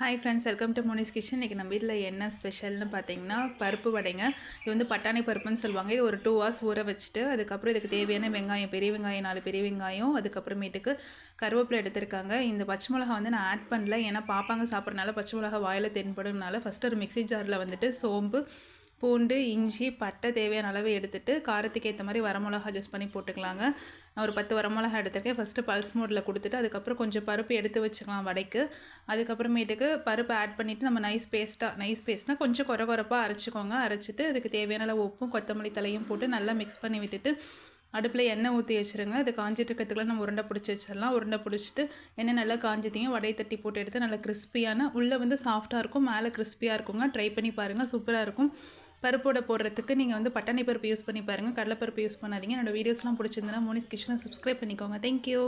Hi friends welcome to Monis kitchen இன்றைக்கி நம்ம வீட்டில் என்ன ஸ்பெஷல்னு பார்த்தீங்கன்னா பருப்பு வடைங்க. இது வந்து பட்டாணி பருப்புன்னு சொல்லுவாங்க. இது ஒரு டூ ஹவர்ஸ் ஊற வச்சுட்டு அதுக்கப்புறம் இதுக்கு தேவையான வெங்காயம் பெரிய வெங்காயம் நாலு பெரிய வெங்காயம் அதுக்கப்புறமேட்டுக்கு கருவேப்பிலை எடுத்திருக்காங்க. இந்த பச்சை மிளகா வந்து நான் ஆட் பண்ணல. ஏன்னா பாப்பாங்க சாப்பிட்றனால பச்சை மிளகா வாயில் தென்படுறதுனால ஃபஸ்ட்டு ஒரு மிக்ஸி ஜாரில் வந்துட்டு சோம்பு பூண்டு இஞ்சி பட்டை தேவையான அளவு எடுத்துகிட்டு காரத்துக்கு ஏற்ற மாதிரி வரமிளகா ஜூஸ் பண்ணி போட்டுக்கலாங்க. ஒரு பத்து வரமிளகா எடுத்துருக்கேன். ஃபஸ்ட்டு பல்ஸ் மோடில் கொடுத்துட்டு அதுக்கப்புறம் கொஞ்சம் பருப்பு எடுத்து வச்சுக்கலாம் வடைக்கு. அதுக்கப்புறமேட்டுக்கு பருப்பு ஆட் பண்ணிவிட்டு நம்ம நைஸ் பேஸ்ட்டாக நைஸ் பேஸ்ட்னால் கொஞ்சம் குறை குறைப்பாக அரைச்சிக்கோங்க. அரைச்சிட்டு அதுக்கு தேவையான அளவு உப்பும் கொத்தமல்லி தலையும் போட்டு நல்லா மிக்ஸ் பண்ணி விட்டுட்டு அடுப்பில் எண்ணெய் ஊற்றி வச்சுருங்க. அது காஞ்சிட்டு இருக்கிறதுக்குள்ள நம்ம உருண்டை பிடிச்சி வச்சிடலாம். உருண்டை பிடிச்சிட்டு எண்ணெய் நல்லா காஞ்சிட்டிங்க வடையை தட்டி போட்டு எடுத்து நல்லா கிறிஸ்பியான உள்ளே வந்து சாஃப்டாக இருக்கும் மேலே கிறிஸ்பியாக இருக்குங்க. ட்ரை பண்ணி பாருங்கள் சூப்பராக இருக்கும். பருப்போட போடுறதுக்கு நீங்கள் வந்து பட்டாணி பருப்பு யூஸ் பண்ணி பாருங்கள் கடலைப்பருப்பு யூஸ் பண்ணாதீங்க. என்னோடய வீடியோஸ்லாம் பிடிச்சிருந்தனா மோனிஸ் கிச்சனை சப்ஸ்கிரைப் பண்ணிக்கோங்க. தேங்க்யூ